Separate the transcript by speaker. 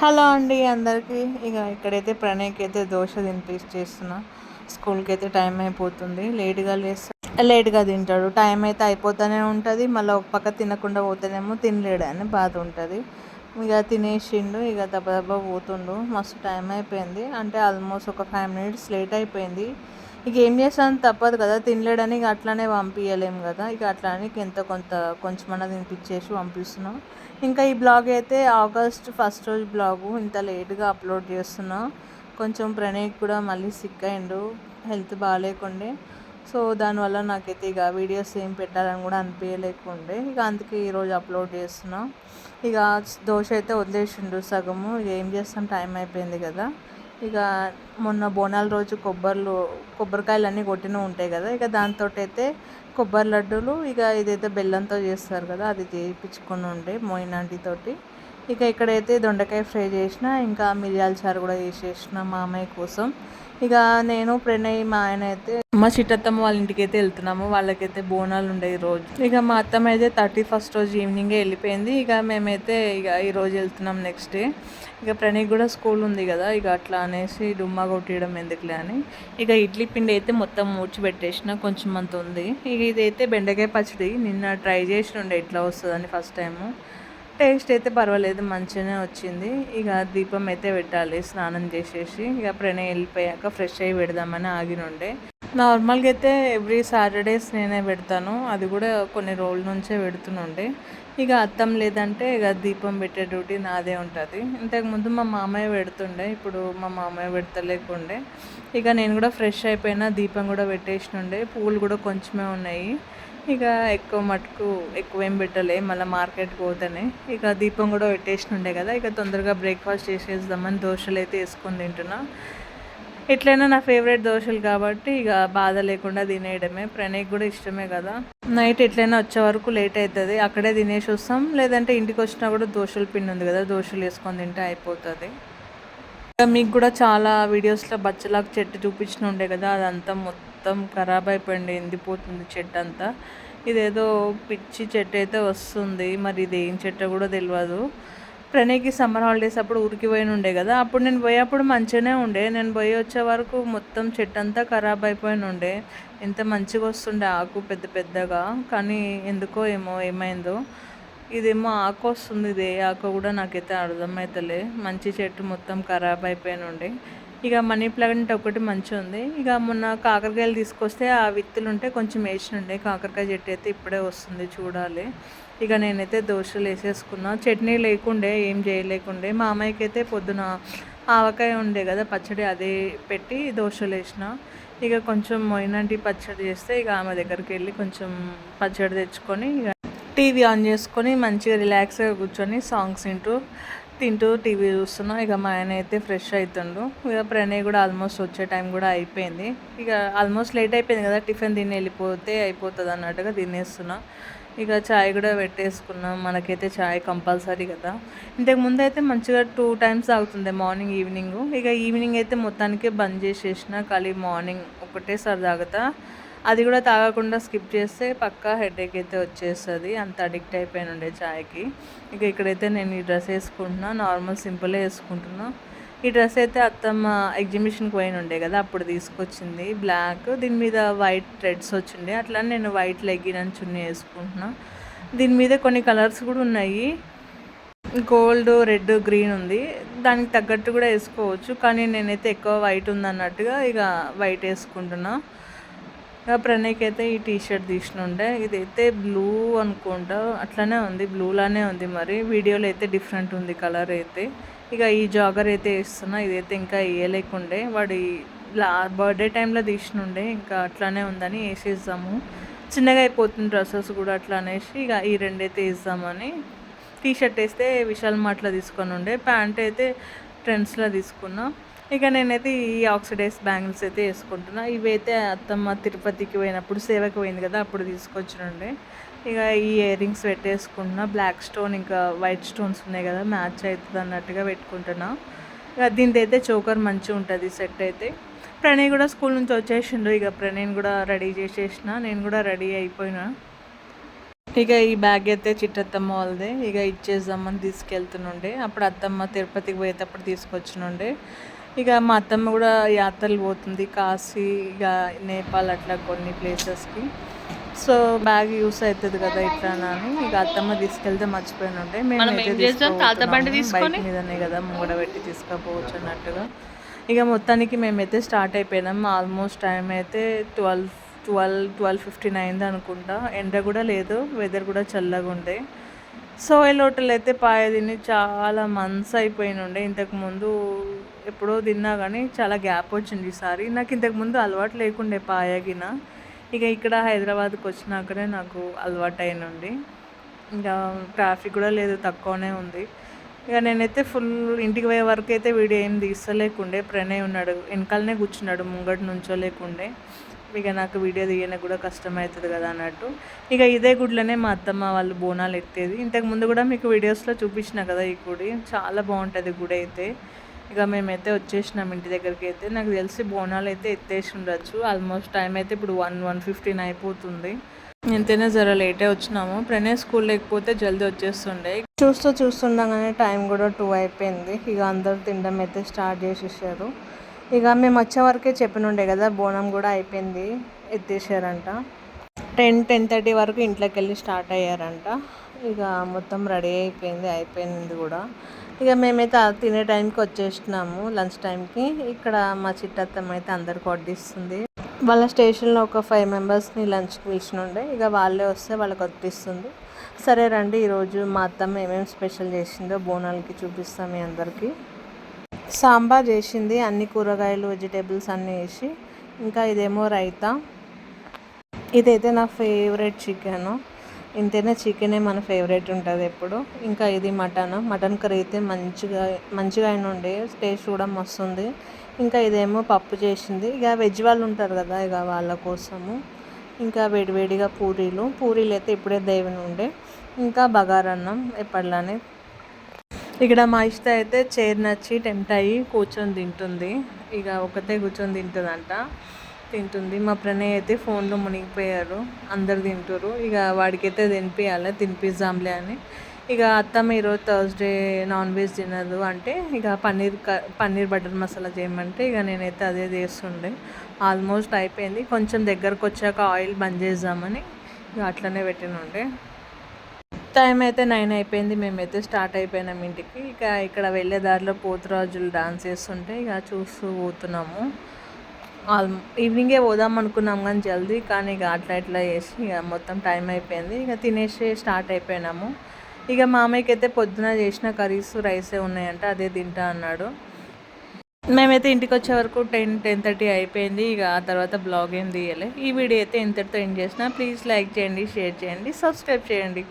Speaker 1: Hello అండి అందరికీ. ఇక ఇక్కడైతే ప్రణయ్కి అయితే దోశ తినిపించేస్తున్నా స్కూల్కి అయితే టైం అయిపోతుంది. లేట్గా లేస్తా లేట్గా తింటాడు. టైం అయితే అయిపోతూనే ఉంటుంది. మళ్ళీ ఒక పక్క తినకుండా పోతేనేమో తినలేడని బాధ ఉంటుంది. ఇక తినేసిండు. ఇక దెబ్బ దెబ్బ పోతుండు. మస్తు టైం అయిపోయింది. అంటే ఆల్మోస్ట్ ఒక ఫైవ్ మినిట్స్ లేట్ అయిపోయింది. ఇక ఏం చేస్తాను? తప్పదు కదా. తినలేడని ఇక అట్లానే పంపించలేము కదా. ఇక అట్లానే ఎంత కొంత కొంచెమన్నా తినిపించేసి పంపిస్తున్నాం. ఇంకా ఈ బ్లాగ్ అయితే ఆగస్ట్ ఫస్ట్ రోజు బ్లాగు. ఇంత లేట్గా అప్లోడ్ చేస్తున్నా. కొంచెం ప్రణయ్ కూడా మళ్ళీ సిక్ అయిండు. హెల్త్ బాగాలేకుండే. సో దానివల్ల నాకైతే ఇక వీడియోస్ ఏం పెట్టాలని కూడా అనిపించలేకుండే ఇక అందుకే ఈరోజు అప్లోడ్ చేస్తున్నా. ఇక దోశ అయితే వదిలేసిండు సగము. ఇక ఏం చేస్తాం? టైం అయిపోయింది కదా. ఇక మొన్న బోనాల రోజు కొబ్బరిలు కొబ్బరికాయలు అన్నీ కొట్టినవి ఉంటాయి కదా ఇక దాంతో అయితే కొబ్బరి లడ్డూలు ఇక ఇదైతే బెల్లంతో చేస్తారు కదా అది చేయించుకొని ఉండే మోయినాంటితోటి. ఇక ఇక్కడైతే దొండకాయ ఫ్రై చేసిన ఇంకా మిరియాల చారు కూడా చేసేసిన మా అమ్మాయి కోసం. ఇక నేను ప్రణయ్ మా ఆయన అయితే మా చిట్టత్తమ్మ వాళ్ళ ఇంటికి అయితే వెళ్తున్నాము. వాళ్ళకైతే బోనాలు ఉండే రోజు. ఇక మా అత్తమ్మ అయితే థర్టీ ఫస్ట్ రోజు ఈవినింగే వెళ్ళిపోయింది. ఇక మేమైతే ఇక ఈ రోజు వెళ్తున్నాం నెక్స్ట్ డే. ఇక ప్రణయ్ కూడా స్కూల్ ఉంది కదా ఇక అట్లా అనేసి డుమ్మా కొట్టడం ఎందుకులే అని. ఇక ఇడ్లీ పిండి అయితే మొత్తం మూడ్చిపెట్టేసిన కొంచెం అంత ఉంది. ఇక ఇదైతే బెండకాయ పచ్చడి. నిన్న ట్రై చేసి ఉండే ఇట్లా వస్తుందని ఫస్ట్ టైము. టేస్ట్ అయితే పర్వాలేదు మంచిగానే వచ్చింది. ఇక దీపం అయితే పెట్టాలి స్నానం చేసేసి. ఇక ప్రణయ్ వెళ్ళిపోయాక ఫ్రెష్ అయ్యి పెడదామని ఆగినుండే. నార్మల్గా అయితే ఎవ్రీ సాటర్డేస్ నేనే పెడతాను. అది కూడా కొన్ని రోజుల నుంచే పెడుతుండే. ఇక అత్తం లేదంటే ఇక దీపం పెట్టే డ్యూటీ నాదే ఉంటుంది. ఇంతకుముందు మా మామయ్య పెడుతుండే ఇప్పుడు మా మామయ్య పెడతలేకుండే. ఇక నేను కూడా ఫ్రెష్ అయిపోయినా దీపం కూడా పెట్టేసినుండే. పూలు కూడా కొంచెమే ఉన్నాయి. ఇక ఎక్కువ మటుకు ఎక్కువ ఏం పెట్టలే మళ్ళీ మార్కెట్కి పోతేనే. ఇక దీపం కూడా పెట్టేసినుండే కదా ఇక తొందరగా బ్రేక్ఫాస్ట్ చేసేద్దామని దోశలు అయితే వేసుకొని తింటున్నా. ఎట్లయినా నా ఫేవరెట్ దోశలు కాబట్టి ఇక బాధ లేకుండా తినేయడమే. ప్రణయ్ కూడా ఇష్టమే కదా. నైట్ ఎట్లయినా వచ్చే వరకు లేట్ అవుతుంది అక్కడే తినేసి వస్తాం. లేదంటే ఇంటికి వచ్చినా కూడా దోశల పిండి ఉంది కదా దోశలు వేసుకొని తింటే అయిపోతుంది. మీకు కూడా చాలా వీడియోస్లో బచ్చలాకు చెట్టు చూపించిన ఉండే కదా అదంతా మొత్తం ఖరాబ్ అయిపోయింది ఎండిపోతుంది చెట్టు అంతా. ఇదేదో పిచ్చి చెట్టు అయితే వస్తుంది. మరి ఇది ఏం చెట్టు కూడా తెలియదు ప్రణయ్కి సమ్మర్ హాలిడేస్ అప్పుడు ఊరికి పోయిన ఉండే కదా. అప్పుడు నేను పోయేప్పుడు మంచిగానే ఉండే. నేను పోయి వచ్చే వరకు మొత్తం చెట్టు అంతా ఖరాబ్ అయిపోయిన ఉండే ఎంత మంచిగా వస్తుండే ఆకు పెద్ద పెద్దగా. కానీ ఎందుకో ఏమో ఏమైందో. ఇదేమో ఆకు వస్తుంది. ఇది ఆకు కూడా నాకైతే అర్థమవుతలే మంచి చెట్టు మొత్తం ఖరాబ్ అయిపోయిన ఉండే ఇక మనీ ప్లాంట్ ఒకటి మంచిగా ఉంది. ఇక మొన్న కాకరకాయలు తీసుకొస్తే ఆ విత్తులు ఉంటే కొంచెం వేసినుండే కాకరకాయ చెట్టు అయితే ఇప్పుడే వస్తుంది చూడాలి. ఇక నేనైతే దోశలు వేసేసుకున్నా. చట్నీ లేకుండే ఏం చేయలేకుండే. మా అమ్మాయికి అయితే పొద్దున ఆవకాయ ఉండే కదా పచ్చడి అదే పెట్టి దోశలు వేసిన. ఇక కొంచెం మొయినంటి పచ్చడి చేస్తే ఇక ఆమె దగ్గరికి వెళ్ళి కొంచెం పచ్చడి తెచ్చుకొని ఇక టీవీ ఆన్ చేసుకొని మంచిగా రిలాక్స్గా కూర్చొని సాంగ్స్ వింటూ తింటూ టీవీ చూస్తున్నాం. ఇక మా ఆయన అయితే ఫ్రెష్ అవుతుండు ఇక ప్రణయ్ కూడా ఆల్మోస్ట్ వచ్చే టైం కూడా అయిపోయింది. ఇక ఆల్మోస్ట్ లేట్ అయిపోయింది కదా టిఫిన్ తిని వెళ్ళిపోతే అయిపోతుంది అన్నట్టుగా తినేస్తున్నాం. ఇక చాయ్ కూడా పెట్టేసుకున్నాం. మనకైతే చాయ్ కంపల్సరీ కదా. ఇంతకు ముందు అయితే మంచిగా టూ టైమ్స్ తాగుతుంది మార్నింగ్ ఈవినింగ్ ఇక ఈవినింగ్ అయితే మొత్తానికి బంద్ చేసేసిన. ఖాళీ మార్నింగ్ ఒకటేసారి తాగుతా. అది కూడా తాగకుండా స్కిప్ చేస్తే పక్కా హెడేక్ అయితే వచ్చేస్తుంది. అంత అడిక్ట్ అయిపోయిన ఉండే చాయ్కి ఇక ఇక్కడైతే నేను ఈ డ్రెస్ వేసుకుంటున్నా. నార్మల్ సింపులే వేసుకుంటున్నా. ఈ డ్రెస్ అయితే అత్తమ్మ ఎగ్జిబిషన్కి పోయిన ఉండే కదా అప్పుడు తీసుకొచ్చింది. బ్లాక్ దీని మీద వైట్ థ్రెడ్స్ వచ్చిండే. అట్లా నేను వైట్ లెగ్గిన్ అని చున్నీ వేసుకుంటున్నా. దీని మీద కొన్ని కలర్స్ కూడా ఉన్నాయి. గోల్డ్ రెడ్ గ్రీన్ ఉంది. దానికి తగ్గట్టు కూడా వేసుకోవచ్చు. కానీ నేనైతే ఎక్కువ వైట్ ఉందన్నట్టుగా ఇక వైట్ వేసుకుంటున్నా. ప్రణయ్కి అయితే ఈ టీ షర్ట్ తీసినుండే. ఇదైతే బ్లూ అనుకుంటా. అట్లనే ఉంది బ్లూలానే ఉంది మరి. వీడియోలో అయితే డిఫరెంట్ ఉంది కలర్ అయితే. ఇక ఈ జాగర్ అయితే వేస్తున్నా. ఇదైతే ఇంకా వేయలేకుండే. వాడి లా బర్త్డే టైంలో తీసినుండే. ఇంకా అట్లానే ఉందని వేసేద్దాము. చిన్నగా అయిపోతుంది డ్రెస్సెస్ కూడా అట్లా అనేసి ఇక ఈ రెండైతే వేద్దామని. టీ షర్ట్ వేస్తే విశాల్ మార్ట్లో తీసుకొని ఉండే ప్యాంట్ అయితే ట్రెండ్స్లో తీసుకున్నా. ఇక నేనైతే ఈ ఆక్సిడైజ్ బ్యాంగిల్స్ అయితే వేసుకుంటున్నా. ఇవైతే అత్తమ్మ తిరుపతికి పోయినప్పుడు సేవకి పోయింది కదా అప్పుడు తీసుకొచ్చినండి. ఇక ఈ ఇయర్ రింగ్స్ పెట్టేసుకుంటున్నా. బ్లాక్ స్టోన్ ఇంకా వైట్ స్టోన్స్ ఉన్నాయి కదా మ్యాచ్ అవుతుంది అన్నట్టుగా పెట్టుకుంటున్నా. ఇక దీనిది అయితే చోకర్ మంచిగా ఉంటుంది సెట్ అయితే. ప్రణయ్ కూడా స్కూల్ నుంచి వచ్చేసిండు. ఇక ప్రణయ్ని కూడా రెడీ చేసేసిన. నేను కూడా రెడీ అయిపోయినా. ఇక ఈ బ్యాగ్ అయితే చిట్టత్తమ్మ వాళ్ళదే. ఇక ఇచ్చేద్దామని తీసుకెళ్తుండే అప్పుడు అత్తమ్మ తిరుపతికి పోయేటప్పుడు తీసుకొచ్చినుండే ఇక మా అత్తమ్మ కూడా యాత్రలు పోతుంది కాశీ ఇక నేపాల్ అట్లా కొన్ని ప్లేసెస్కి సో బ్యాగ్ యూస్ అవుతుంది కదా ఇట్లా అని ఇక అత్తమ్మ తీసుకెళ్తే మర్చిపోయిన ఉండే మేము. బైక్ మీదనే కదా ముంగడ పెట్టి తీసుకుపోవచ్చు అన్నట్టుగా. ఇక మొత్తానికి మేమైతే స్టార్ట్ అయిపోయినాం. ఆల్మోస్ట్ టైం అయితే ట్వెల్వ్ ట్వెల్వ్ ట్వెల్వ్ ఫిఫ్టీన్ అయింది అనుకుంటా. ఎండ కూడా లేదు వెదర్ కూడా చల్లగా ఉండే సోయల్ హోటల్ అయితే పాయ తిని చాలా మంత్స్ అయిపోయిన ఉండే ఇంతకుముందు ఎప్పుడో తిన్నా కానీ చాలా గ్యాప్ వచ్చింది ఈసారి నాకు ఇంతకుముందు అలవాటు లేకుండే పాయగిన ఇక ఇక్కడ హైదరాబాద్కి వచ్చినాకనే నాకు అలవాటు అయినండి. ఇంకా ట్రాఫిక్ కూడా లేదు తక్కువనే ఉంది. ఇక నేనైతే ఫుల్ ఇంటికి పోయే వరకు అయితే వీడియో ఏం తీస్తలేకుండే. ప్రణయ్ ఉన్నాడు వెనకాలనే కూర్చున్నాడు ముంగటి నుంచో లేకుండే ఇక నాకు వీడియో తీయడానికి కూడా కష్టమవుతుంది కదా అన్నట్టు. ఇక ఇదే గుడిలోనే మా అత్తమ్మ వాళ్ళు బోనాలు ఎత్తేది. ఇంతకు ముందు కూడా మీకు వీడియోస్లో చూపించిన కదా ఈ గుడి. చాలా బాగుంటుంది గుడి అయితే. ఇక మేమైతే వచ్చేసినాం ఇంటి దగ్గరికి అయితే. నాకు తెలిసి బోనాలు అయితే ఎత్తేసి ఉండొచ్చు. ఆల్మోస్ట్ టైం అయితే ఇప్పుడు వన్ వన్ ఫిఫ్టీన్ అయిపోతుంది. ఎంతైనా జర లేటే వచ్చినాము. ప్రణయ్ స్కూల్ లేకపోతే జల్దీ వచ్చేస్తుండే. చూస్తూ చూస్తుండగానే టైం కూడా టూ అయిపోయింది. ఇక అందరు తినడం అయితే స్టార్ట్ చేసేసారు. ఇక మేము వచ్చే వరకే చెప్పినుండే కదా బోనం కూడా అయిపోయింది ఎత్తేసారంట. టెన్ టెన్ థర్టీ వరకు ఇంట్లోకి వెళ్ళి స్టార్ట్ అయ్యారంట. ఇక మొత్తం రెడీ అయిపోయింది అయిపోయింది కూడా. ఇక మేమైతే తినే టైంకి వచ్చేసినాము లంచ్ టైంకి. ఇక్కడ మా చిట్టత్తమ్మ అయితే అందరికి వడ్డిస్తుంది. వాళ్ళ స్టేషన్లో ఒక ఫైవ్ మెంబర్స్ని లంచ్కి పిలిచినుండే. ఇక వాళ్ళే వస్తే వాళ్ళకి వడ్డిస్తుంది. సరే రండి ఈరోజు మా అత్తమ్మ ఏమేమి స్పెషల్ చేసిందో బోనాలకి చూపిస్తాం మీ అందరికీ. సాంబార్ చేసింది అన్ని కూరగాయలు వెజిటేబుల్స్ అన్నీ వేసి. ఇంకా ఇదేమో రైతా. ఇదైతే నా ఫేవరెట్ చికెన్. ఇంతైనా చికెనే మన ఫేవరెట్ ఉంటుంది ఎప్పుడు. ఇంకా ఇది మటన్. మటన్ కర్రీ అయితే మంచిగా మంచిగా అయిన ఉండే. టేస్ట్ కూడా మస్తుంది. ఇంకా ఇదేమో పప్పు చేసింది. ఇక వెజ్ వాళ్ళు ఉంటారు కదా ఇక వాళ్ళ కోసము. ఇంకా వేడివేడిగా పూరీలు. పూరీలు అయితే ఇప్పుడే దేవుని ఉండే. ఇంకా బగారన్నం ఎప్పటిలానే. ఇక్కడ మా ఇష్ట అయితే చైర్ నచ్చి టెంప్ట్ అయ్యి కూర్చొని తింటుంది. ఇక ఒకతే కూర్చొని తింటుందంట. తింటుంది. మా ప్రణయ్ అయితే ఫోన్లో మునిగిపోయారు. అందరు తింటారు ఇక వాడికైతే తినిపించాలి తినిపిద్దాంలే అని. ఇక అత్తమ్మ ఈరోజు థర్స్డే నాన్ వెజ్ తినదు అంటే ఇక పన్నీర్ పన్నీర్ బటర్ మసాలా చేయమంటే ఇక నేనైతే అదే చేస్తుండే. ఆల్మోస్ట్ అయిపోయింది. కొంచెం దగ్గరకు వచ్చాక ఆయిల్ బంద్ చేద్దామని ఇక అట్లనే పెట్టినుండే. టైం అయితే నైన్ అయిపోయింది. మేమైతే స్టార్ట్ అయిపోయినాం ఇంటికి. ఇక ఇక్కడ వెళ్ళే దారిలో పోతురాజులు డాన్స్ చేస్తుంటే ఇక చూస్తూ పోతున్నాము. ఆల్ ఈవినింగే పోదాం అనుకున్నాం కానీ జల్దీ కానీ ఇక అట్లా ఇట్లా చేసి ఇక మొత్తం టైం అయిపోయింది. ఇక తినేసి స్టార్ట్ అయిపోయినాము. ఇక మామయ్యకి అయితే పొద్దున చేసిన కర్రీస్ రైసే ఉన్నాయంట అదే తింటా అన్నాడు. మేమైతే ఇంటికి వచ్చే వరకు టెన్ టెన్ థర్టీ అయిపోయింది. ఇక ఆ తర్వాత బ్లాగ్ ఏం తీయలే. ఈ వీడియో అయితే ఇంతటితో ఎండ్ చేసిన. ప్లీజ్ లైక్ చేయండి షేర్ చేయండి సబ్స్క్రైబ్ చేయండి.